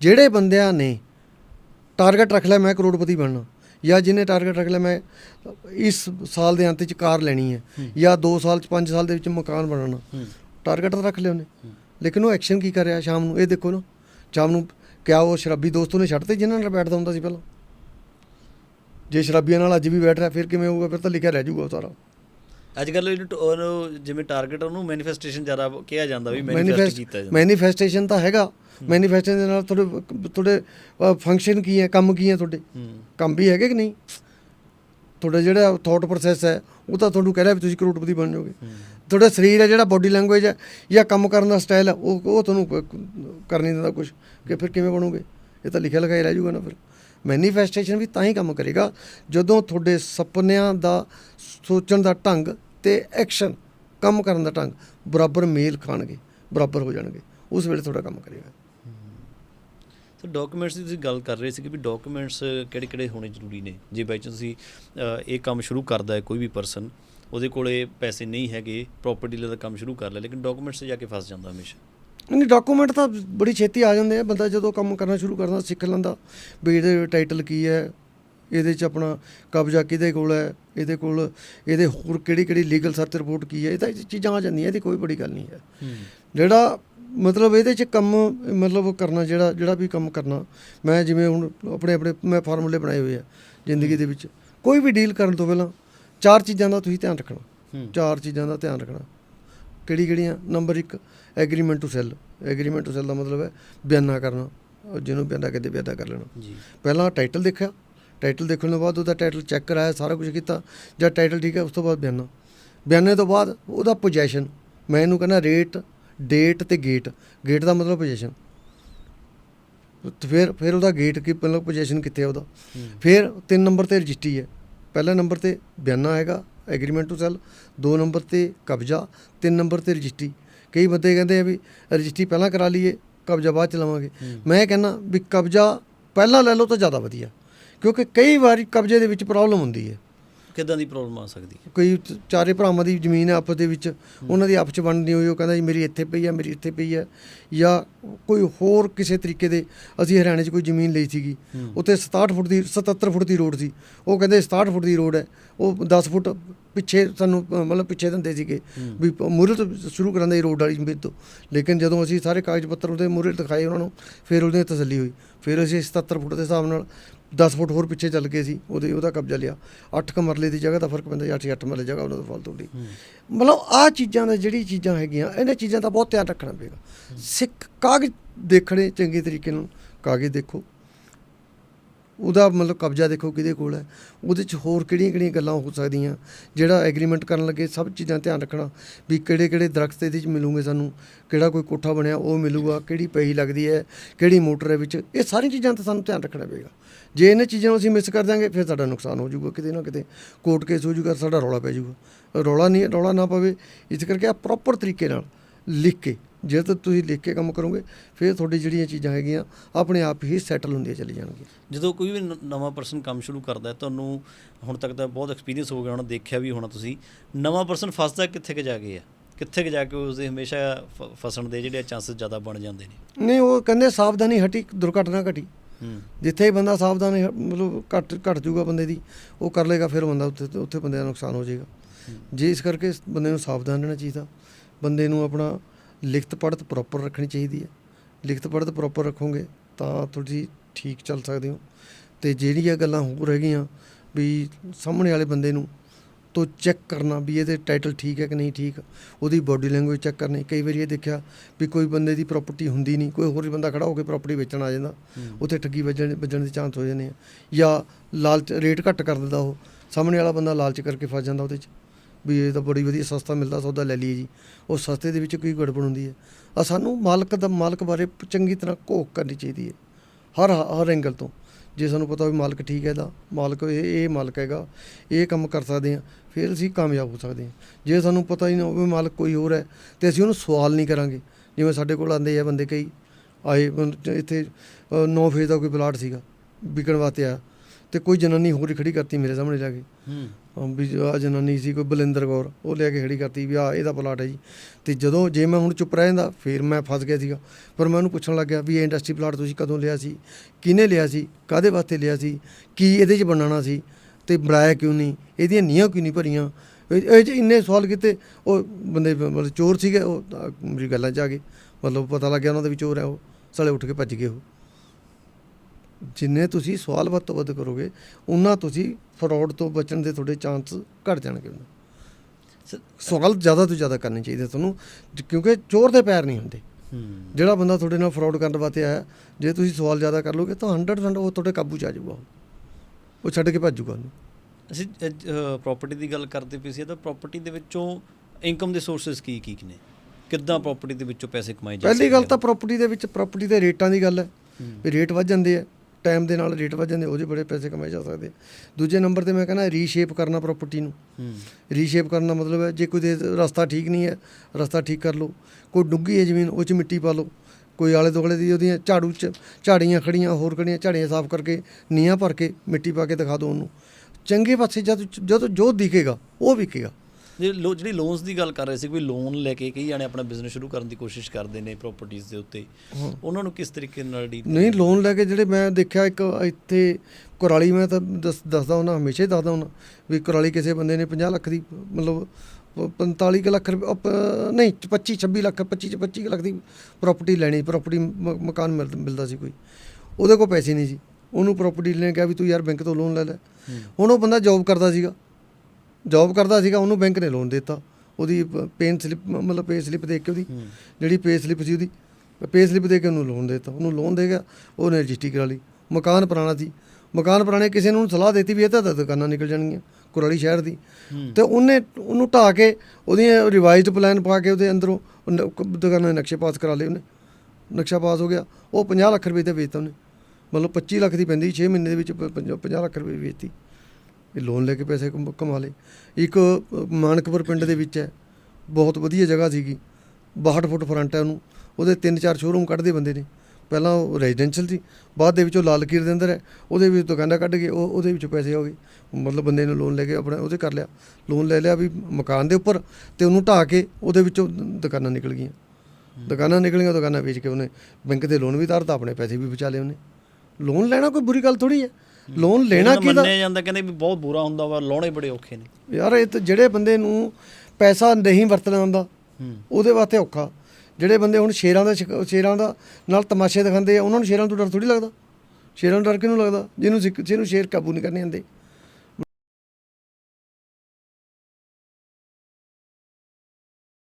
ਜਿਹੜੇ ਬੰਦਿਆਂ ਨੇ ਟਾਰਗੇਟ ਰੱਖ ਲਿਆ ਮੈਂ ਕਰੋੜਪਤੀ ਬਣਨਾ ਜਾਂ ਜਿਹਨੇ ਟਾਰਗੇਟ ਰੱਖ ਲਿਆ ਮੈਂ ਇਸ ਸਾਲ ਦੇ ਅੰਤ 'ਚ ਕਾਰ ਲੈਣੀ ਹੈ ਜਾਂ 2 ਸਾਲ 'ਚ 5 ਸਾਲ ਦੇ ਵਿੱਚ ਮਕਾਨ ਬਣਾਉਣਾ ਟਾਰਗੇਟ ਤਾਂ ਰੱਖ ਲਿਆ ਉਹਨੇ। ਲੇਕਿਨ ਉਹ ਐਕਸ਼ਨ ਕੀ ਕਰ ਰਿਹਾ ਸ਼ਾਮ ਨੂੰ? ਇਹ ਦੇਖੋ ਨਾ ਸ਼ਾਮ ਨੂੰ ਕਿਆ ਉਹ ਸ਼ਰਾਬੀ ਦੋਸਤੋਂ ਨੇ ਛੱਡਤੇ ਜਿਨ੍ਹਾਂ ਨਾਲ ਬੈਠਦਾ ਹੁੰਦਾ ਸੀ ਪਹਿਲਾਂ? ਜੇ ਸ਼ਰਾਬੀਆਂ ਨਾਲ ਅੱਜ ਵੀ ਬੈਠ ਰਿਹਾ ਫਿਰ ਕਿਵੇਂ ਹੋਊਗਾ? ਫਿਰ ਤਾਂ ਲਿਖਿਆ ਰਹਿ ਜਾਊਗਾ ਸਾਰਾ। ਅੱਜ ਕੱਲ ਇਹਨੂੰ ਜਿਵੇਂ ਟਾਰਗੇਟ ਉਹਨੂੰ ਮੈਨੀਫੈਸਟੇਸ਼ਨ ਜ਼ਿਆਦਾ ਕਿਹਾ ਜਾਂਦਾ ਵੀ ਮੈਨੀਫੈਸਟ ਕੀਤਾ ਜਾਂਦਾ। ਮੈਨੀਫੈਸਟੇਸ਼ਨ ਤਾਂ ਹੈਗਾ। ਮੈਨੀਫੈਸਟੇਸ਼ਨ ਦੇ ਨਾਲ ਤੁਹਾਡੇ ਤੁਹਾਡੇ ਫੰਕਸ਼ਨ ਕੀ ਹੈ ਕੰਮ ਕੀ ਹੈ ਤੁਹਾਡੇ? ਕੰਮ ਵੀ ਹੈਗੇ ਕਿ ਨਹੀਂ? ਤੁਹਾਡਾ ਜਿਹੜਾ ਥਾਟ ਪ੍ਰੋਸੈਸ ਹੈ ਉਹ ਤਾਂ ਤੁਹਾਨੂੰ ਕਹਿ ਰਿਹਾ ਵੀ ਤੁਸੀਂ ਕਰੋੜਪਤੀ ਬਣ ਜਾਓਗੇ। ਤੁਹਾਡਾ ਸਰੀਰ ਹੈ ਜਿਹੜਾ ਬਾਡੀ ਲੈਂਗੁਏਜ ਹੈ ਜਾਂ ਕੰਮ ਕਰਨ ਦਾ ਸਟਾਈਲ ਹੈ ਉਹ ਉਹ ਤੁਹਾਨੂੰ ਕ- ਕਰ ਨਹੀਂ ਦਿੰਦਾ ਕੁਝ ਕਿ ਫਿਰ ਕਿਵੇਂ ਬਣੋਗੇ? ਇਹ ਤਾਂ ਲਿਖਿਆ ਲਗਾਇਆ ਰਹਿ ਜਾਊਗਾ ਨਾ ਫਿਰ। ਮੈਨੀਫੈਸਟੇਸ਼ਨ ਵੀ ਤਾਂ ਹੀ ਕੰਮ ਕਰੇਗਾ ਜਦੋਂ ਤੁਹਾਡੇ ਸੁਪਨਿਆਂ ਦਾ ਸੋਚਣ ਦਾ ਢੰਗ ਤੇ ਐਕਸ਼ਨ ਕੰਮ ਕਰਨ ਦਾ ਢੰਗ ਬਰਾਬਰ ਮੇਲ ਖਾਣਗੇ ਬਰਾਬਰ ਹੋ ਜਾਣਗੇ। ਉਸ ਵੇਲੇ ਤੁਹਾਡਾ ਕੰਮ ਕਰੇਗਾ। ਸੋ ਡਾਕੂਮੈਂਟਸ ਦੀ ਤੁਸੀਂ ਗੱਲ ਕਰ ਰਹੇ ਸੀ ਕਿ ਵੀ ਡਾਕੂਮੈਂਟਸ ਕਿਹੜੇ ਕਿਹੜੇ ਹੋਣੇ ਜ਼ਰੂਰੀ ਨੇ? ਜੇ ਬਾਈ ਚਾਂਸ ਤੁਸੀਂ ਇਹ ਕੰਮ ਸ਼ੁਰੂ ਕਰਦਾ ਹੈ ਕੋਈ ਵੀ ਪਰਸਨ ਉਹਦੇ ਕੋਲੇ ਪੈਸੇ ਨਹੀਂ ਹੈਗੇ ਪ੍ਰਾਪਰਟੀ ਦਾ ਕੰਮ ਸ਼ੁਰੂ ਕਰ ਲਿਆ ਲੇਕਿਨ ਡਾਕੂਮੈਂਟਸ 'ਤੇ ਜਾ ਕੇ ਫਸ ਜਾਂਦਾ ਹਮੇਸ਼ਾ। ਨਹੀਂ ਡਾਕੂਮੈਂਟ ਤਾਂ ਬੜੀ ਛੇਤੀ ਆ ਜਾਂਦੇ ਆ। ਬੰਦਾ ਜਦੋਂ ਕੰਮ ਕਰਨਾ ਸ਼ੁਰੂ ਕਰਦਾ ਸਿੱਖ ਲੈਂਦਾ। ਵੀ ਇਹਦੇ ਟਾਈਟਲ ਕੀ ਹੈ ਇਹਦੇ 'ਚ ਆਪਣਾ ਕਬਜ਼ਾ ਕਿਹਦੇ ਕੋਲ ਹੈ? ਇਹਦੇ ਕੋਲ ਇਹਦੇ ਹੋਰ ਕਿਹੜੀ ਕਿਹੜੀ ਲੀਗਲ ਸਰਚ ਰਿਪੋਰਟ ਕੀ ਹੈ? ਇਹ ਤਾਂ ਚੀਜ਼ਾਂ ਆ ਜਾਂਦੀਆਂ ਇਹਦੀ ਕੋਈ ਬੜੀ ਗੱਲ ਨਹੀਂ ਹੈ। ਜਿਹੜਾ ਮਤਲਬ ਇਹਦੇ 'ਚ ਕੰਮ ਮਤਲਬ ਕਰਨਾ ਜਿਹੜਾ ਜਿਹੜਾ ਵੀ ਕੰਮ ਕਰਨਾ ਮੈਂ ਜਿਵੇਂ ਹੁਣ ਆਪਣੇ ਆਪਣੇ ਮੈਂ ਫਾਰਮੂਲੇ ਬਣਾਏ ਹੋਏ ਆ ਜ਼ਿੰਦਗੀ ਦੇ ਵਿੱਚ। ਕੋਈ ਵੀ ਡੀਲ ਕਰਨ ਤੋਂ ਪਹਿਲਾਂ ਚਾਰ ਚੀਜ਼ਾਂ ਦਾ ਤੁਸੀਂ ਧਿਆਨ ਰੱਖਣਾ। ਚਾਰ ਚੀਜ਼ਾਂ ਦਾ ਧਿਆਨ ਰੱਖਣਾ। ਕਿਹੜੀ ਕਿਹੜੀਆਂ? Number 1 agreement to sell agreement to sell ਦਾ ਮਤਲਬ ਹੈ ਬਿਆਨਾ ਕਰਨਾ। ਉਹ ਜਿਹਨੂੰ ਬਿਆਨਾ ਕਹਿੰਦੇ ਬਿਆਨਾ ਕਰ ਲੈਣਾ। ਜੀ। ਪਹਿਲਾਂ ਟਾਈਟਲ ਦੇਖਿਆ। ਟਾਈਟਲ ਦੇਖਣ ਤੋਂ ਬਾਅਦ ਉਹਦਾ ਟਾਈਟਲ ਚੈੱਕ ਕਰਾਇਆ ਸਾਰਾ ਕੁਝ ਕੀਤਾ। ਜਦ ਟਾਈਟਲ ਠੀਕ ਹੈ ਉਸ ਤੋਂ ਬਾਅਦ ਬਿਆਨਾ। ਬਿਆਨੇ ਤੋਂ ਬਾਅਦ ਉਹਦਾ ਪੋਜੀਸ਼ਨ ਮੈਂ ਇਹਨੂੰ ਕਹਿੰਦਾ ਰੇਟ ਡੇਟ ਤੇ ਗੇਟ ਗੇਟ ਦਾ ਮਤਲਬ ਪੋਜੀਸ਼ਨ ਫਿਰ ਫਿਰ ਉਹਦਾ ਗੇਟ ਕੀ ਮਤਲਬ ਪੋਜੀਸ਼ਨ ਕਿੱਥੇ ਉਹਦਾ? ਫਿਰ ਤਿੰਨ ਨੰਬਰ ਤੇ ਰਜਿਸਟਰੀ ਹੈ। ਪਹਿਲਾ ਨੰਬਰ ਤੇ ਬਿਆਨਾ ਹੈਗਾ ਐਗਰੀਮੈਂਟ ਟੂ ਸੈਲ ਦੋ ਨੰਬਰ ਤੇ ਕਬਜ਼ਾ ਤਿੰਨ ਨੰਬਰ ਤੇ ਰਜਿਸਟਰੀ। ਕਈ ਬੰਦੇ ਕਹਿੰਦੇ ਆ ਵੀ ਰਜਿਸਟਰੀ ਪਹਿਲਾਂ ਕਰਾ ਲਈਏ ਕਬਜ਼ਾ ਬਾਅਦ ਚ ਲਵਾਂਗੇ। ਮੈਂ ਕਹਿੰਦਾ ਵੀ ਕਬਜ਼ਾ ਪਹਿਲਾਂ ਲੈ ਲਓ ਤਾਂ ਜ਼ਿਆਦਾ ਵਧੀਆ। ਕਿਉਂਕਿ ਕਈ ਵਾਰੀ ਕਬਜ਼ੇ ਦੇ ਵਿੱਚ ਪ੍ਰੋਬਲਮ ਹੁੰਦੀ ਹੈ। ਕਿਦਾਂ ਦੀ ਪ੍ਰੋਬਲਮ ਆ ਸਕਦੀ ਹੈ? ਕੋਈ ਚਾਰੇ ਭਰਾਵਾਂ ਦੀ ਜ਼ਮੀਨ ਆਪਸ ਦੇ ਵਿੱਚ ਉਹਨਾਂ ਦੀ ਆਪਸ ਚ ਵੰਡਣੀ ਹੋਈ ਉਹ ਕਹਿੰਦਾ ਜੀ ਮੇਰੀ ਇੱਥੇ ਪਈ ਹੈ ਮੇਰੀ ਇੱਥੇ ਪਈ ਹੈ। ਜਾਂ ਕੋਈ ਹੋਰ ਕਿਸੇ ਤਰੀਕੇ ਦੇ ਅਸੀਂ ਹਰਿਆਣੇ 'ਚ ਕੋਈ ਜ਼ਮੀਨ ਲਈ ਸੀਗੀ। ਉੱਥੇ 67 ਫੁੱਟ ਦੀ 77 ਫੁੱਟ ਦੀ ਰੋਡ ਸੀ। ਉਹ ਕਹਿੰਦੇ 67 ਫੁੱਟ ਦੀ ਰੋਡ ਹੈ। ਉਹ 10 ਫੁੱਟ ਪਿੱਛੇ ਸਾਨੂੰ ਮਤਲਬ ਪਿੱਛੇ ਦਿੰਦੇ ਸੀਗੇ। ਵੀ ਮੂਰੇ ਤੋਂ ਸ਼ੁਰੂ ਕਰਾਂਦੇ ਸੀ ਰੋਡ ਵਾਲੀ ਜ਼ਮੀਨ ਤੋਂ। ਲੇਕਿਨ ਜਦੋਂ ਅਸੀਂ ਸਾਰੇ ਕਾਗਜ਼ ਪੱਤਰ ਉਹਦੇ ਮੂਰੇ ਦਿਖਾਏ ਉਹਨਾਂ ਨੂੰ ਫਿਰ ਉਹਦੀ ਤਸੱਲੀ ਹੋਈ। ਫਿਰ ਅਸੀਂ 77 ਫੁੱਟ ਦੇ ਹਿਸਾਬ ਨਾਲ 10 ਫੁੱਟ ਹੋਰ ਪਿੱਛੇ ਚੱਲ ਗਏ ਸੀ ਉਹਦੇ ਉਹਦਾ ਕਬਜ਼ਾ ਲਿਆ। 8 ਕਮਰਲੇ ਦੀ ਜਗ੍ਹਾ ਦਾ ਫ਼ਰਕ ਪੈਂਦਾ ਜਾਂ 8 ਮਰਲੇ ਜਗ੍ਹਾ ਉਹਨਾਂ ਦਾ ਫਾਲਤੂ ਦੀ ਮਤਲਬ ਆ ਚੀਜ਼ਾਂ ਦਾ ਜਿਹੜੀ ਚੀਜ਼ਾਂ ਹੈਗੀਆਂ ਇਹਨਾਂ ਚੀਜ਼ਾਂ ਦਾ ਬਹੁਤ ਧਿਆਨ ਰੱਖਣਾ ਪਏਗਾ। ਸਿੱਖ ਕਾਗਜ਼ ਦੇਖਣੇ ਚੰਗੇ ਤਰੀਕੇ ਨਾਲ ਕਾਗਜ਼ ਦੇਖੋ। ਉਹਦਾ ਮਤਲਬ ਕਬਜ਼ਾ ਦੇਖੋ ਕਿਹਦੇ ਕੋਲ ਹੈ। ਉਹਦੇ 'ਚ ਹੋਰ ਕਿਹੜੀਆਂ ਕਿਹੜੀਆਂ ਗੱਲਾਂ ਹੋ ਸਕਦੀਆਂ? ਜਿਹੜਾ ਐਗਰੀਮੈਂਟ ਕਰਨ ਲੱਗੇ ਸਭ ਚੀਜ਼ਾਂ ਧਿਆਨ ਰੱਖਣਾ ਵੀ ਕਿਹੜੇ ਕਿਹੜੇ ਦਰਖਤ ਇਹਦੇ 'ਚ ਮਿਲੂਗੇ ਸਾਨੂੰ, ਕਿਹੜਾ ਕੋਈ ਕੋਠਾ ਬਣਿਆ ਉਹ ਮਿਲੂਗਾ, ਕਿਹੜੀ ਪਈ ਲੱਗਦੀ ਹੈ, ਕਿਹੜੀ ਮੋਟਰ ਹੈ ਵਿੱਚ, ਇਹ ਸਾਰੀਆਂ ਚੀਜ਼ਾਂ ਤਾਂ ਸਾਨੂੰ ਧਿਆਨ ਰੱਖਣਾ ਪਏਗਾ। ਜੇ ਇਹਨਾਂ ਚੀਜ਼ਾਂ ਨੂੰ ਅਸੀਂ ਮਿਸ ਕਰ ਦਾਂਗੇ ਫਿਰ ਸਾਡਾ ਨੁਕਸਾਨ ਹੋ ਜਾਊਗਾ ਕਿਤੇ ਨਾ ਕਿਤੇ। ਕੋਰਟ ਕੇਸ ਹੋ ਜਾਊਗਾ, ਸਾਡਾ ਰੌਲਾ ਪੈ ਜਾਊਗਾ। ਰੌਲਾ ਨਹੀਂ, ਰੌਲਾ ਨਾ ਪਵੇ। ਇਸ ਕਰਕੇ ਆ ਪ੍ਰੋਪਰ ਤਰੀਕੇ ਨਾਲ ਲਿਖ ਕੇ ਜੇ ਤਾਂ ਤੁਸੀਂ ਲਿਖ ਕੇ ਕੰਮ ਕਰੋਗੇ ਫਿਰ ਤੁਹਾਡੀ ਜਿਹੜੀਆਂ ਚੀਜ਼ਾਂ ਹੈਗੀਆਂ ਆਪਣੇ ਆਪ ਹੀ ਸੈਟਲ ਹੁੰਦੀਆਂ ਚਲੀ ਜਾਣਗੀਆਂ। ਜਦੋਂ ਕੋਈ ਵੀ ਨਵਾਂ ਪਰਸਨ ਕੰਮ ਸ਼ੁਰੂ ਕਰਦਾ ਹੈ ਤੁਹਾਨੂੰ ਹੁਣ ਤੱਕ ਤਾਂ ਬਹੁਤ ਐਕਸਪੀਰੀਅੰਸ ਹੋ ਗਿਆ ਹੋਣਾ ਦੇਖਿਆ ਵੀ ਹੋਣਾ ਤੁਸੀਂ। ਨਵਾਂ ਪਰਸਨ ਫਸਦਾ ਕਿੱਥੇ ਕਿ ਜਾ ਕੇ ਆ ਕਿੱਥੇ ਕਿ ਜਾ ਕੇ ਉਸਦੇ ਹਮੇਸ਼ਾ ਫ- ਫਸਣ ਦੇ ਜਿਹੜੇ ਚਾਂਸਸ ਜ਼ਿਆਦਾ ਬਣ ਜਾਂਦੇ ਨੇ? ਨਹੀਂ ਉਹ ਕਹਿੰਦੇ ਸਾਵਧਾਨੀ ਹਟੀ ਦੁਰਘਟਨਾ ਘਟੀ। ਜਿੱਥੇ ਹੀ ਬੰਦਾ ਸਾਵਧਾਨ ਮਤਲਬ ਘਟ ਘਟ ਜੂਗਾ ਬੰਦੇ ਦੀ ਉਹ ਕਰ ਲੇਗਾ ਫਿਰ ਬੰਦਾ ਉੱਥੇ ਉੱਥੇ ਬੰਦੇ ਦਾ ਨੁਕਸਾਨ ਹੋ ਜਾਏਗਾ। ਜੇ ਇਸ ਕਰਕੇ ਬੰਦੇ ਨੂੰ ਸਾਵਧਾਨ ਰਹਿਣਾ ਚਾਹੀਦਾ। ਬੰਦੇ ਨੂੰ ਆਪਣਾ ਲਿਖਤ ਪੜ੍ਹਤ ਪ੍ਰੋਪਰ ਰੱਖਣੀ ਚਾਹੀਦੀ ਹੈ। ਲਿਖਤ ਪੜ੍ਹਤ ਪ੍ਰੋਪਰ ਰੱਖੋਗੇ ਤਾਂ ਤੁਸੀਂ ਠੀਕ ਚੱਲ ਸਕਦੇ ਹੋ। ਤੇ ਜਿਹੜੀਆਂ ਗੱਲਾਂ ਹੋਰ ਹੈਗੀਆਂ ਵੀ ਸਾਹਮਣੇ ਵਾਲੇ ਬੰਦੇ ਨੂੰ ਤੋਂ ਚੈੱਕ ਕਰਨਾ ਵੀ ਇਹਦੇ ਟਾਈਟਲ ਠੀਕ ਹੈ ਕਿ ਨਹੀਂ ਠੀਕ ਉਹਦੀ ਬਾਡੀ ਲੈਂਗੁਏਜ ਚੈੱਕ ਕਰਨੀ। ਕਈ ਵਾਰੀ ਇਹ ਦੇਖਿਆ ਵੀ ਕੋਈ ਬੰਦੇ ਦੀ ਪ੍ਰਾਪਰਟੀ ਹੁੰਦੀ ਨਹੀਂ ਕੋਈ ਹੋਰ ਹੀ ਬੰਦਾ ਖੜਾ ਹੋ ਕੇ ਪ੍ਰਾਪਰਟੀ ਵੇਚਣ ਆ ਜਾਂਦਾ ਉੱਥੇ ਠੱਗੀ ਵੱਜਣ ਵੱਜਣ ਦੇ ਚਾਂਸ ਹੋ ਜਾਂਦੇ ਆ। ਜਾਂ ਲਾਲਚ ਰੇਟ ਘੱਟ ਕਰ ਦਿੰਦਾ ਉਹ ਸਾਹਮਣੇ ਵਾਲਾ ਬੰਦਾ ਲਾਲਚ ਕਰਕੇ ਫਸ ਜਾਂਦਾ ਉਹਦੇ 'ਚ। ਵੀ ਇਹ ਤਾਂ ਬੜੀ ਵਧੀਆ ਸਸਤਾ ਮਿਲਦਾ, ਸੌਦਾ ਲੈ ਲਈਏ ਜੀ। ਉਹ ਸਸਤੇ ਦੇ ਵਿੱਚ ਕੋਈ ਗੜਬੜ ਹੁੰਦੀ ਹੈ। ਆ ਸਾਨੂੰ ਮਾਲਕ ਦਾ, ਮਾਲਕ ਬਾਰੇ ਚੰਗੀ ਤਰ੍ਹਾਂ ਘੋਖ ਕਰਨੀ ਚਾਹੀਦੀ ਹੈ। ਹਰ ਹਰ ਐਂਗਲ ਤੋਂ। ਜੇ ਸਾਨੂੰ ਪਤਾ ਵੀ ਮਾਲਕ ਠੀਕ ਹੈ ਦਾ ਮਾਲਕ ਇਹ ਇਹ ਮਾਲਕ ਹੈਗਾ, ਇਹ ਕੰਮ ਕਰ ਸਕਦੇ ਆ ਫਿਰ ਅਸੀਂ ਕਾਮਯਾਬ ਹੋ ਸਕਦੇ ਹਾਂ। ਜੇ ਸਾਨੂੰ ਪਤਾ ਹੀ ਨਾ ਹੋਵੇ ਮਾਲਕ ਕੋਈ ਹੋਰ ਹੈ, ਤੇ ਅਸੀਂ ਉਹਨੂੰ ਸਵਾਲ ਨਹੀਂ ਕਰਾਂਗੇ। ਜਿਵੇਂ ਸਾਡੇ ਕੋਲ ਆਂਦੇ ਆ ਬੰਦੇ ਕਈ, ਆਏ, ਇੱਥੇ 9 ਫੇਜ਼ ਦਾ ਕੋਈ ਪਲਾਟ ਸੀਗਾ, ਵਿਕਣ ਵਾਸਤੇ ਆ ਤੇ ਕੋਈ ਜਨਾਨੀ ਹੋਰ ਹੀ ਖੜੀ ਕਰਤੀ ਮੇਰੇ ਸਾਹਮਣੇ ਜਾ ਕੇ। ਹੂੰ। ਵੀ ਆ ਜਨਾਨੀ ਸੀ ਕੋਈ ਬਲਿੰਦਰ ਕੌਰ ਉਹ ਲੈ ਕੇ ਖੜੀ ਕਰਤੀ ਵੀ ਆ ਇਹਦਾ ਪਲਾਟ ਹੈ ਜੀ। ਤੇ ਜਦੋਂ ਜੇ ਮੈਂ ਹੁਣ ਚੁੱਪ ਰਹਿ ਜਾਂਦਾ ਫਿਰ ਮੈਂ ਫਸ ਗਿਆ ਸੀਗਾ। ਪਰ ਮੈਂ ਉਹਨੂੰ ਪੁੱਛਣ ਲੱਗਿਆ ਵੀ ਇਹ ਇੰਡਸਟਰੀ ਪਲਾਟ ਤੁਸੀਂ ਕਦੋਂ ਲਿਆ ਸੀ? ਕਿਹਨੇ ਲਿਆ ਸੀ? ਕਾਦੇ ਵਾਸਤੇ ਲਿਆ ਸੀ? ਕੀ ਇਹਦੇ 'ਚ ਬਣਾਉਣਾ ਸੀ? ਤੇ ਬਣਾਇਆ ਕਿਉਂ ਨਹੀਂ? ਇਹਦੀਆਂ ਨੀਹਾਂ ਕਿਉਂ ਨਹੀਂ ਭਰੀਆਂ? ਇਹ 'ਚ ਇੰਨੇ ਸਵਾਲ ਕੀਤੇ ਉਹ ਬੰਦੇ ਮਤਲਬ ਚੋਰ ਸੀਗੇ ਉਹ ਮੇਰੀ ਗੱਲਾਂ 'ਚ ਆ ਗਏ। ਮਤਲਬ ਪਤਾ ਲੱਗਿਆ ਉਹਨਾਂ ਦਾ ਵੀ ਚੋਰ ਹੈ ਉਹ ਸਾਲੇ ਉੱਠ ਕੇ ਭੱਜ ਗਏ ਉਹ। ਜਿੰਨੇ ਤੁਸੀਂ ਸਵਾਲ ਵੱਧ ਤੋਂ ਵੱਧ ਕਰੋਗੇ ਉਹਨਾਂ ਤੁਸੀਂ ਫਰਾਡ ਤੋਂ ਬਚਣ ਦੇ ਤੁਹਾਡੇ ਚਾਂਸ ਘਟ ਜਾਣਗੇ। ਸਵਾਲ ਜ਼ਿਆਦਾ ਤੋਂ ਜ਼ਿਆਦਾ ਕਰਨੇ ਚਾਹੀਦੇ ਤੁਹਾਨੂੰ ਕਿਉਂਕਿ ਚੋਰ ਦੇ ਪੈਰ ਨਹੀਂ ਹੁੰਦੇ। ਜਿਹੜਾ ਬੰਦਾ ਤੁਹਾਡੇ ਨਾਲ ਫਰਾਡ ਕਰਨ ਵਾਸਤੇ ਆਇਆ ਜੇ ਤੁਸੀਂ ਸਵਾਲ ਜ਼ਿਆਦਾ ਕਰ ਲੋਗੇ ਤਾਂ 100% ਉਹ ਤੁਹਾਡੇ ਕਾਬੂ ਚ ਆ ਜਾਊਗਾ। ਉਹ। ਛੱਡ ਕੇ ਭੱਜੂਗਾ ਉਹਨੂੰ। ਅਸੀਂ ਪ੍ਰਾਪਰਟੀ ਦੀ ਗੱਲ ਕਰਦੇ ਪਏ ਸੀ ਤਾਂ ਪ੍ਰਾਪਰਟੀ ਦੇ ਵਿੱਚੋਂ ਇਨਕਮ ਦੇ ਸੋਰਸਸ ਕੀ ਕੀ ਨੇ ਕਿੱਦਾਂ ਪ੍ਰਾਪਰਟੀ ਦੇ ਵਿੱਚੋਂ ਪੈਸੇ ਕਮਾਏ ਜਾ ਪਹਿਲੀ ਗੱਲ ਤਾਂ ਪ੍ਰਾਪਰਟੀ ਦੇ ਵਿੱਚ ਪ੍ਰਾਪਰਟੀ ਦੇ ਰੇਟਾਂ ਦੀ ਗੱਲ ਹੈ। ਹੂੰ। ਵੀ ਰੇਟ ਵੱਧ ਜਾਂਦੇ ਆ। ਟਾਈਮ ਦੇ ਨਾਲ ਰੇਟ ਵੱਧ ਜਾਂਦੇ ਉਹਦੇ ਬੜੇ ਪੈਸੇ ਕਮਾਏ ਜਾ ਸਕਦੇ। ਦੂਜੇ ਨੰਬਰ ਤੇ ਮੈਂ ਕਹਿੰਦਾ ਰੀਸ਼ੇਪ ਕਰਨਾ ਪ੍ਰਾਪਰਟੀ ਨੂੰ। ਹੂੰ। ਰੀਸ਼ੇਪ ਕਰਨ ਦਾ ਮਤਲਬ ਹੈ ਜੇ ਕੋਈ ਰਸਤਾ ਠੀਕ ਨਹੀਂ ਹੈ ਰਸਤਾ ਠੀਕ ਕਰ ਲਓ। ਕੋਈ ਡੁੱਗੀ ਹੈ ਜ਼ਮੀਨ ਉਹ 'ਚ ਮਿੱਟੀ ਪਾ ਲਓ। ਕੋਈ ਆਲੇ ਦੁਆਲੇ ਦੀ ਉਹਦੀਆਂ ਝਾੜੂ 'ਚ ਝਾੜੀਆਂ ਖੜੀਆਂ ਹੋਰ ਖੜੀਆਂ ਝਾੜੀਆਂ ਸਾਫ਼ ਕਰਕੇ ਨੀਹਾਂ ਭਰ ਕੇ ਮਿੱਟੀ ਪਾ ਕੇ ਦਿਖਾ ਦਿਓ ਉਹਨੂੰ। ਚੰਗੇ ਪਾਸੇ ਜਦ ਜਦੋਂ ਜੋ ਦਿਖੇਗਾ ਉਹ ਵਿਕੇਗਾ। ਜਿਹੜੀ ਲੋਨਸ ਦੀ ਗੱਲ ਕਰ ਰਹੇ ਸੀ ਕੋਈ ਲੋਨ ਲੈ ਕੇ ਕਈ ਜਾਣੇ ਆਪਣਾ ਬਿਜ਼ਨਸ ਸ਼ੁਰੂ ਕਰਨ ਦੀ ਕੋਸ਼ਿਸ਼ ਕਰਦੇ ਨੇ ਪ੍ਰਾਪਰਟੀਆਂ ਦੇ ਉੱਤੇ। ਉਹਨਾਂ ਨੂੰ ਕਿਸ ਤਰੀਕੇ ਨਾਲ ਡੀ ਨਹੀਂ ਲੋਨ ਲੈ ਕੇ ਜਿਹੜੇ ਮੈਂ ਦੇਖਿਆ ਇੱਕ ਇੱਥੇ ਕੁਰਾਲੀ ਮੈਂ ਤਾਂ ਦੱਸ- ਦੱਸਦਾ ਉਹਨਾਂ ਹਮੇਸ਼ਾ ਹੀ ਦੱਸਦਾ ਉਹਨਾਂ ਵੀ ਕੁਰਾਲੀ ਕਿਸੇ ਬੰਦੇ ਨੇ 50 ਲੱਖ ਦੀ ਮਤਲਬ ਪ- 45 ਕੁ ਲੱਖ ਰੁਪਏ ਨਹੀਂ 25 26 ਲੱਖ 25 ਚ 25 ਕੁ ਲੱਖ ਦੀ ਪ੍ਰਾਪਰਟੀ ਲੈਣੀ ਪ੍ਰਾਪਰਟੀ ਮਕਾਨ ਮਿਲ- ਮਿਲਦਾ ਸੀ ਕੋਈ। ਉਹਦੇ ਕੋਲ ਪੈਸੇ ਨਹੀਂ ਸੀ। ਉਹਨੂੰ ਪ੍ਰਾਪਰਟੀ ਲੈਣ ਕਿਹਾ ਵੀ ਤੂੰ ਯਾਰ ਬੈਂਕ ਤੋਂ ਲੋਨ ਲੈ ਲੈ। ਹੁਣ ਉਹ ਬੰਦਾ ਜੌਬ ਕਰਦਾ ਸੀਗਾ। ਜੌਬ ਕਰਦਾ ਸੀਗਾ ਉਹਨੂੰ ਬੈਂਕ ਨੇ ਲੋਨ ਦਿੱਤਾ। ਉਹਦੀ ਪੇਨ ਸਲਿੱਪ ਮਤਲਬ ਪੇ ਸਲਿੱਪ ਦੇਖ ਕੇ ਉਹਦੀ ਜਿਹੜੀ ਪੇ ਸਲਿੱਪ ਸੀ ਉਹਦੀ ਪੇ ਸਲਿੱਪ ਦੇ ਕੇ ਉਹਨੂੰ ਲੋਨ ਦਿੱਤਾ। ਉਹਨੂੰ ਲੋਨ ਦੇ ਗਿਆ ਉਹਨੇ ਰਜਿਸਟਰੀ ਕਰਾ ਲਈ। ਮਕਾਨ ਪੁਰਾਣਾ ਸੀ। ਮਕਾਨ ਪੁਰਾਣੇ ਕਿਸੇ ਨੇ ਸਲਾਹ ਦਿੱਤੀ ਵੀ ਇਹ ਤਾਂ ਦੁਕਾਨਾਂ ਨਿਕਲ ਜਾਣਗੀਆਂ ਕੁਰਾਲੀ ਸ਼ਹਿਰ ਦੀ। ਤੇ ਉਹਨੇ ਉਹਨੂੰ ਢਾਹ ਕੇ ਉਹਦੀਆਂ ਰਿਵਾਈਜ਼ਡ ਪਲਾਨ ਪਾ ਕੇ ਉਹਦੇ ਅੰਦਰੋਂ ਦੁਕਾਨਾਂ ਦੇ ਨਕਸ਼ੇ ਪਾਸ ਕਰਾ ਲਏ ਉਹਨੇ। ਨਕਸ਼ਾ ਪਾਸ ਹੋ ਗਿਆ। ਉਹ 50 ਲੱਖ ਰੁਪਏ ਤੇ ਵੇਚਤਾ ਉਹਨੇ। ਮਤਲਬ 25 ਲੱਖ ਦੀ ਪੈਂਦੀ 6 ਮਹੀਨੇ ਦੇ ਵਿੱਚ 50 ਲੱਖ ਰੁਪਏ ਵੇਚਤੀ। ਇਹ ਲੋਨ ਲੈ ਕੇ ਪੈਸੇ ਕਮ- ਕਮਾ ਲਏ। ਇੱਕ ਅ, ਮਾਨਕਪੁਰ ਪਿੰਡ ਦੇ ਵਿੱਚ ਹੈ। ਬਹੁਤ ਵਧੀਆ ਜਗ੍ਹਾ ਸੀਗੀ। 62 ਫੁੱਟ ਫਰੰਟ ਹੈ ਉਹਨੂੰ। ਉਹਦੇ ਤਿੰਨ ਚਾਰ ਸ਼ੋਰੂਮ ਕੱਢਦੇ ਬੰਦੇ ਨੇ। ਪਹਿਲਾਂ ਉਹ ਰੈਜ਼ੀਡੈਂਸ਼ੀਅਲ ਸੀ। ਬਾਅਦ ਦੇ ਵਿੱਚ ਉਹ ਲਾਲ ਕੀਰ ਦੇ ਅੰਦਰ ਹੈ। ਉਹਦੇ ਵਿੱਚ ਦੁਕਾਨਾਂ ਕੱਢ ਕੇ ਉਹ ਉਹਦੇ ਵਿੱਚ ਪੈਸੇ ਹੋ ਗਏ। ਮਤਲਬ ਬੰਦੇ ਨੇ ਲੋਨ ਲੈ ਕੇ ਆਪਣਾ ਉਹਦੇ ਕਰ ਲਿਆ। ਲੋਨ ਲੈ ਲਿਆ ਵੀ ਮਕਾਨ ਦੇ ਉੱਪਰ ਤੇ ਉਹਨੂੰ ਢਾਹ ਕੇ ਉਹਦੇ ਵਿੱਚੋਂ ਦੁਕਾਨਾਂ ਨਿਕਲ ਗਈਆਂ। ਦੁਕਾਨਾਂ ਨਿਕਲੀਆਂ ਦੁਕਾਨਾਂ ਵੇਚ ਕੇ ਉਹਨੇ ਬੈਂਕ ਦੇ ਲੋਨ ਵੀ ਤਾਰਤਾ ਆਪਣੇ ਪੈਸੇ ਵੀ ਬਚਾ ਲਏ ਉਹਨੇ। ਲੋਨ ਲੈਣਾ ਕੋਈ ਬੁਰੀ ਗੱਲ ਥੋੜੀ ਹੈ। ਲੋਨ ਲੈਣਾ ਕਿਹਦਾ? ਮੰਨਿਆ ਜਾਂਦਾ ਕਹਿੰਦੇ ਵੀ ਬਹੁਤ ਬੁਰਾ ਹੁੰਦਾ ਵਾ ਲਾਉਣੇ ਬੜੇ ਔਖੇ ਨੇ। ਯਾਰ ਇਹ ਤਾਂ ਜਿਹੜੇ ਬੰਦੇ ਨੂੰ ਪੈਸਾ ਨਹੀਂ ਵਰਤਣਾ ਆਉਂਦਾ ਹੂੰ। ਉਹਦੇ ਵਾਸਤੇ ਔਖਾ। ਜਿਹੜੇ ਬੰਦੇ ਹੁਣ ਸ਼ੇਰਾਂ ਦਾ ਸ਼ੇਰਾਂ ਦਾ ਨਾਲ ਤਮਾਸ਼ੇ ਦਿਖਾਉਂਦੇ ਆ ਉਹਨਾਂ ਨੂੰ ਸ਼ੇਰਾਂ ਤੋਂ ਡਰ ਥੋੜੀ ਲੱਗਦਾ। ਸ਼ੇਰਾਂ ਨੂੰ ਡਰ ਕਿਹਨੂੰ ਲੱਗਦਾ? ਜਿਹਨੂੰ ਜਿਹਨੂੰ ਸ਼ੇਰ ਕਾਬੂ ਨਹੀਂ ਕਰਨੇ ਆਉਂਦੇ।